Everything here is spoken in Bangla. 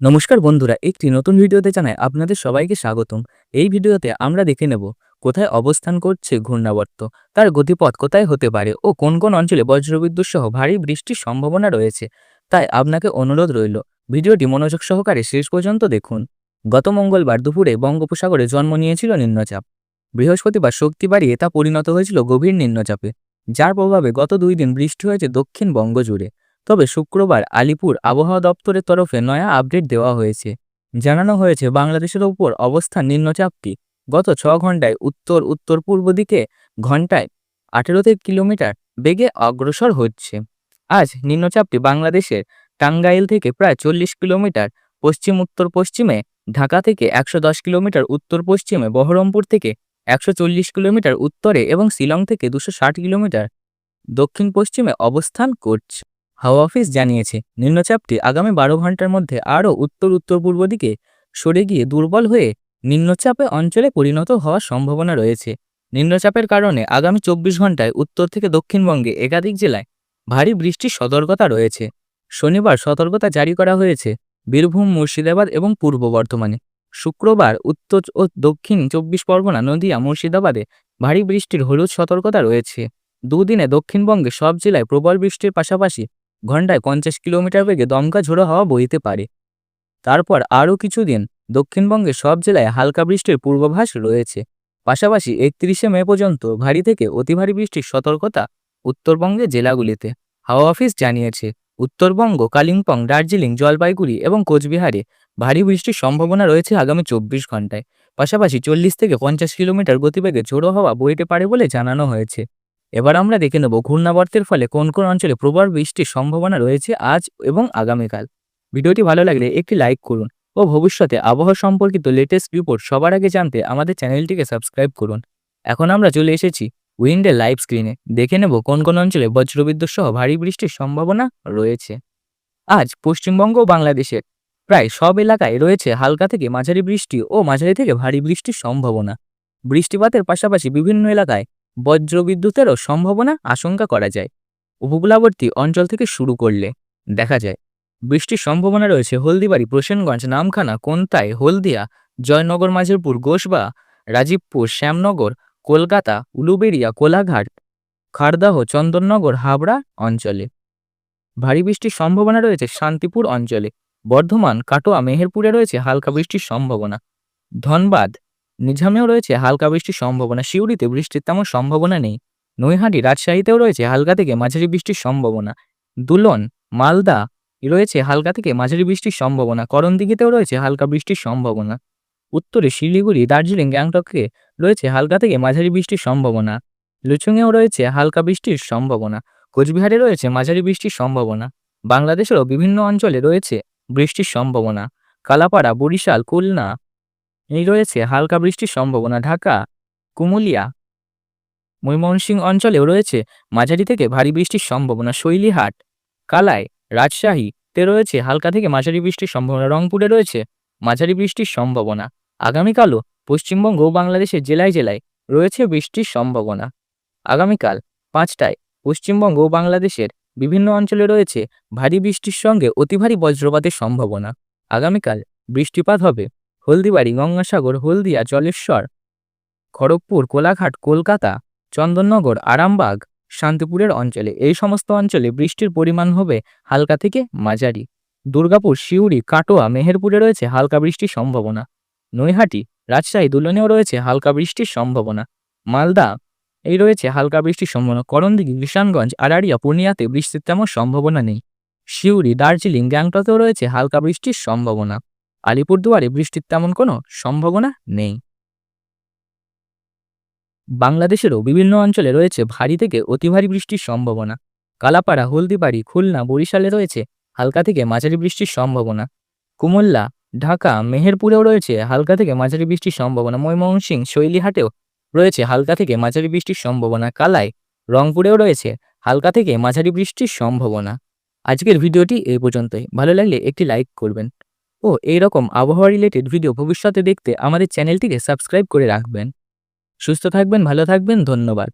নমস্কার বন্ধুরা, একটি নতুন ভিডিওতে জানাই আপনাদের সবাইকে স্বাগতম। এই ভিডিওতে আমরা দেখে নেব কোথায় অবস্থান করছে ঘূর্ণাবর্ত, তার গতিপথ কোথায় হতে পারে ও কোন কোন অঞ্চলে বজ্রবিদ্যুৎ সহ ভারী বৃষ্টির সম্ভাবনা রয়েছে। তাই আপনাকে অনুরোধ রইল, ভিডিওটি মনোযোগ সহকারে শেষ পর্যন্ত দেখুন। গত মঙ্গলবার দুপুরে বঙ্গোপসাগরে জন্ম নিয়েছিল নিম্নচাপ। বৃহস্পতিবার শক্তি বাড়িয়ে তা পরিণত হয়েছিল গভীর নিম্নচাপে, যার প্রভাবে গত দুই দিন বৃষ্টি হয়েছে দক্ষিণ বঙ্গ জুড়ে তবে শুক্রবার আলিপুর আবহাওয়া দপ্তরের তরফে নয়া আপডেট দেওয়া হয়েছে। জানানো হয়েছে, বাংলাদেশের ওপর অবস্থান নিম্নচাপটি গত ছ ঘন্টায় উত্তর উত্তর পূর্ব দিকে ঘন্টায় আঠেরো কিলোমিটার বেগে অগ্রসর হচ্ছে। আজ নিম্নচাপটি বাংলাদেশের টাঙ্গাইল থেকে প্রায় চল্লিশ কিলোমিটার পশ্চিম উত্তর পশ্চিমে ঢাকা থেকে একশো দশ কিলোমিটার উত্তর পশ্চিমে বহরমপুর থেকে একশো চল্লিশ কিলোমিটার, উত্তরে এবং শিলং থেকে দুশো কিলোমিটার দক্ষিণ পশ্চিমে অবস্থান করছে। হাওয়া অফিস জানিয়েছে, নিম্নচাপটি আগামী বারো ঘণ্টার মধ্যে আরও উত্তর উত্তর পূর্ব দিকে সরে গিয়ে দুর্বল হয়ে নিম্নচাপে অঞ্চলে পরিণত হওয়ার সম্ভাবনা রয়েছে। নিম্নচাপের কারণে আগামী চব্বিশ ঘন্টায় উত্তর থেকে দক্ষিণবঙ্গে একাধিক জেলায় ভারী বৃষ্টির সতর্কতা রয়েছে। শনিবার সতর্কতা জারি করা হয়েছে বীরভূম, মুর্শিদাবাদ এবং পূর্ব বর্ধমানে। শুক্রবার উত্তর ও দক্ষিণ চব্বিশ পরগনা, নদীয়া, মুর্শিদাবাদে ভারী বৃষ্টির হলুদ সতর্কতা রয়েছে। দুদিনে দক্ষিণবঙ্গে সব জেলায় প্রবল বৃষ্টির পাশাপাশি ঘন্টায় পঞ্চাশ কিলোমিটার বেগে দমকা ঝোড়ো হাওয়া বইতে পারে। তারপর আরও কিছুদিন দক্ষিণবঙ্গের সব জেলায় হালকা বৃষ্টির পূর্বাভাস রয়েছে। পাশাপাশি একত্রিশে মে পর্যন্ত ভারী থেকে অতি ভারী বৃষ্টির সতর্কতা উত্তরবঙ্গের জেলাগুলিতে, হাওয়া অফিস জানিয়েছে। উত্তরবঙ্গ, কালিম্পং, দার্জিলিং, জলপাইগুড়ি এবং কোচবিহারে ভারী বৃষ্টির সম্ভাবনা রয়েছে আগামী চব্বিশ ঘন্টায়। পাশাপাশি চল্লিশ থেকে পঞ্চাশ কিলোমিটার গতিবেগে ঝোড়ো হাওয়া বইতে পারে বলে জানানো হয়েছে। এবার আমরা দেখে নেব ঘূর্ণাবর্তের ফলে কোন কোন অঞ্চলে প্রবল বৃষ্টির সম্ভাবনা রয়েছে আজ এবং আগামীকাল। ভিডিওটি ভালো লাগলে একটি লাইক করুন ও ভবিষ্যতে আবহাওয়া সম্পর্কিত লেটেস্ট রিপোর্ট সবার আগে জানতে আমাদের চ্যানেলটিকে সাবস্ক্রাইব করুন। এখন আমরা চলে এসেছি উইন্ডের লাইভ স্ক্রিনে দেখে নেব কোন কোন অঞ্চলে বজ্রবিদ্যুৎ সহ ভারী বৃষ্টির সম্ভাবনা রয়েছে। আজ পশ্চিমবঙ্গ ও বাংলাদেশের প্রায় সব এলাকায় রয়েছে হালকা থেকে মাঝারি বৃষ্টি ও মাঝারি থেকে ভারী বৃষ্টির সম্ভাবনা। বৃষ্টিপাতের পাশাপাশি বিভিন্ন এলাকায় বজ্রবিদ্যুতেরও সম্ভাবনা আশঙ্কা করা যায়। উপকূলাবর্তী অঞ্চল থেকে শুরু করলে দেখা যায়, বৃষ্টির সম্ভাবনা রয়েছে হলদিবাড়ি, প্রসেনগঞ্জ, নামখানা কোন্তায় হলদিয়া, জয়নগর, মাঝেরপুর, গোসবা, রাজীবপুর, শ্যামনগর, কলকাতা, উলুবেড়িয়া, কোলাঘাট খারদাহ চন্দননগর, হাবড়া অঞ্চলে। ভারী বৃষ্টির সম্ভাবনা রয়েছে শান্তিপুর অঞ্চলে। বর্ধমান, কাটোয়া, মেহেরপুরে রয়েছে হালকা বৃষ্টির সম্ভাবনা। ধনবাদ নিঝামেও রয়েছে হালকা বৃষ্টির সম্ভাবনা। সিউড়িতে বৃষ্টির তেমন সম্ভাবনা নেই। নৈহাটি, রাজশাহীতেও রয়েছে হালকা থেকে মাঝারি বৃষ্টির সম্ভাবনা। দুলন, মালদা রয়েছে হালকা থেকে মাঝারি বৃষ্টির সম্ভাবনা। করণদিঘিতেও রয়েছে হালকা বৃষ্টির সম্ভাবনা। উত্তরে শিলিগুড়ি, দার্জিলিং, গ্যাংটকে রয়েছে হালকা থেকে মাঝারি বৃষ্টির সম্ভাবনা। লুচুংয়েও রয়েছে হালকা বৃষ্টির সম্ভাবনা। কোচবিহারে রয়েছে মাঝারি বৃষ্টির সম্ভাবনা। বাংলাদেশেরও বিভিন্ন অঞ্চলে রয়েছে বৃষ্টির সম্ভাবনা। কালাপাড়া, বরিশাল, খুলনা এই রয়েছে হালকা বৃষ্টির সম্ভাবনা। ঢাকা কুমুলিয়া ময়মনসিংহ অঞ্চলেও রয়েছে মাঝারি থেকে ভারী বৃষ্টির সম্ভাবনা। শৈলীহাট কালায় রাজশাহীতে রয়েছে হালকা থেকে মাঝারি বৃষ্টির সম্ভাবনা। রংপুরে রয়েছে মাঝারি বৃষ্টির সম্ভাবনা। আগামীকালও পশ্চিমবঙ্গ ও বাংলাদেশের জেলায় জেলায় রয়েছে বৃষ্টির সম্ভাবনা। আগামীকাল পাঁচটায় পশ্চিমবঙ্গ ও বাংলাদেশের বিভিন্ন অঞ্চলে রয়েছে ভারী বৃষ্টির সঙ্গে অতি ভারী বজ্রপাতের সম্ভাবনা। আগামীকাল বৃষ্টিপাত হবে। হলদিবাড়ি, গঙ্গাসাগর, হলদিয়া, জলেশ্বর, খড়গপুর, কোলাঘাট, কলকাতা, চন্দননগর, আরামবাগ, শান্তিপুরের অঞ্চলে। এই সমস্ত অঞ্চলে বৃষ্টির পরিমাণ হবে হালকা থেকে মাঝারি। দুর্গাপুর শিউড়ি কাটোয়া, মেহেরপুরে রয়েছে হালকা বৃষ্টির সম্ভাবনা। নৈহাটি, রাজশাহী, দুলনেও রয়েছে হালকা বৃষ্টির সম্ভাবনা। মালদা, এই রয়েছে হালকা বৃষ্টির সম্ভাবনা। করণদিঘি, কিষানগঞ্জ, আড়াড়িয়া, পূর্ণিয়াতে বৃষ্টির তেমন সম্ভাবনা নেই। শিউড়ি দার্জিলিং, গ্যাংটকেও রয়েছে হালকা বৃষ্টির সম্ভাবনা। আলিপুরদুয়ারে বৃষ্টির তেমন কোনো সম্ভাবনা নেই। বাংলাদেশেরও বিভিন্ন অঞ্চলে রয়েছে ভারী থেকে অতি ভারী বৃষ্টির সম্ভাবনা। কালাপাড়া, হলদিবাড়ি, খুলনা, বরিশালে রয়েছে হালকা থেকে মাঝারি বৃষ্টির সম্ভাবনা। কুমল্লা ঢাকা, মেহেরপুরেও রয়েছে হালকা থেকে মাঝারি বৃষ্টির সম্ভাবনা। ময়মনসিং শৈলীহাটেও রয়েছে হালকা থেকে মাঝারি বৃষ্টির সম্ভাবনা। কালায় রংপুরেও রয়েছে হালকা থেকে মাঝারি বৃষ্টির সম্ভাবনা। আজকের ভিডিওটি এই পর্যন্তই। ভালো লাগলে একটি লাইক করবেন। ও এই রকম আবহাওয়া রিলেটেড ভিডিও ভবিষ্যতে দেখতে আমাদের চ্যানেলটিকে সাবস্ক্রাইব করে রাখবেন। সুস্থ থাকবেন, ভালো থাকবেন, ধন্যবাদ।